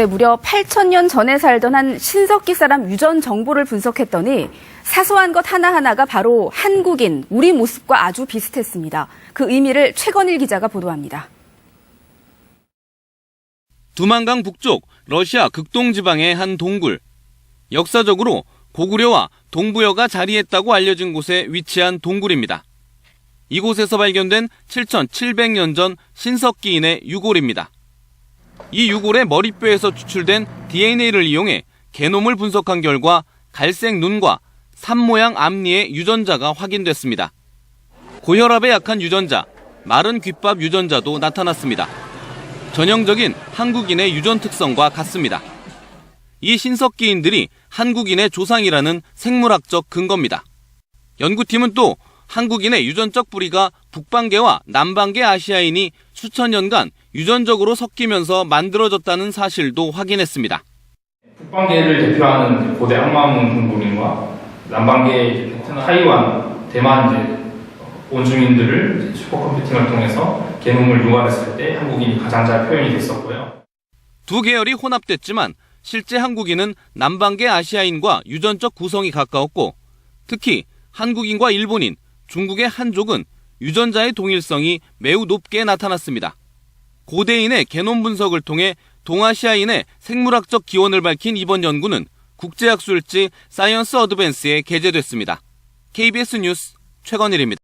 네, 무려 8천년 전에 살던 한 신석기 사람 유전 정보를 분석했더니 사소한 것 하나하나가 바로 한국인, 우리 모습과 아주 비슷했습니다. 그 의미를 최건일 기자가 보도합니다. 두만강 북쪽 러시아 극동 지방의 한 동굴. 역사적으로 고구려와 동부여가 자리했다고 알려진 곳에 위치한 동굴입니다. 이곳에서 발견된 7,700년 전 신석기인의 유골입니다. 이 유골의 머리뼈에서 추출된 DNA를 이용해 게놈을 분석한 결과 갈색 눈과 산 모양 앞니의 유전자가 확인됐습니다. 고혈압에 약한 유전자, 마른 귓밥 유전자도 나타났습니다. 전형적인 한국인의 유전 특성과 같습니다. 이 신석기인들이 한국인의 조상이라는 생물학적 근거입니다. 연구팀은 또 한국인의 유전적 뿌리가 북방계와 남방계 아시아인이 수천 년간 유전적으로 섞이면서 만들어졌다는 사실도 확인했습니다. 북방계를 대표하는 고대 악마문 동굴인과 남방계 타이완, 대만 이제 원주민들을 이제 슈퍼컴퓨팅을 통해서 게놈을 유발했을 때 한국인이 가장 잘 표현이 됐었고요. 두 계열이 혼합됐지만 실제 한국인은 남방계 아시아인과 유전적 구성이 가까웠고 특히 한국인과 일본인, 중국의 한족은 유전자의 동일성이 매우 높게 나타났습니다. 고대인의 게놈 분석을 통해 동아시아인의 생물학적 기원을 밝힌 이번 연구는 국제학술지 사이언스 어드밴스에 게재됐습니다. KBS 뉴스 최건일입니다.